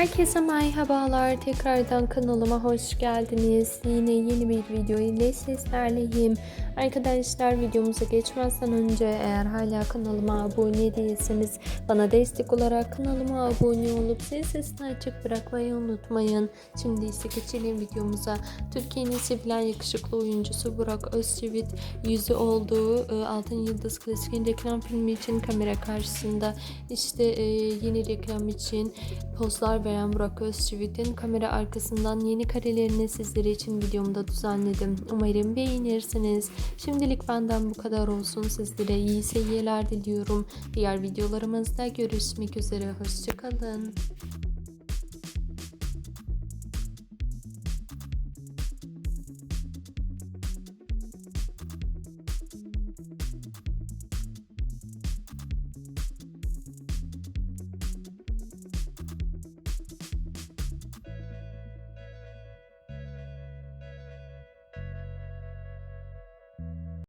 Herkese merhabalar. Tekrardan kanalıma hoş geldiniz. Yine yeni bir video ile sizlerleyim. Arkadaşlar videomuza geçmezden önce eğer hala kanalıma abone değilseniz bana destek olarak kanalıma abone olup zil sesini açık bırakmayı unutmayın. Şimdi ise geçelim videomuza. Türkiye'nin sevilen yakışıklı oyuncusu Burak Özçivit yüzü olduğu e, Altın Yıldız Klasik'in reklam filmi için kamera karşısında işte e, yeni reklam için pozlar veren Burak Özçivit'in kamera arkasından yeni karelerini sizler için videomda düzenledim. Umarım beğenirsiniz. Şimdilik benden bu kadar olsun. Sizlere iyi seyirler diliyorum. Diğer videolarımızda görüşmek üzere. Hoşçakalın.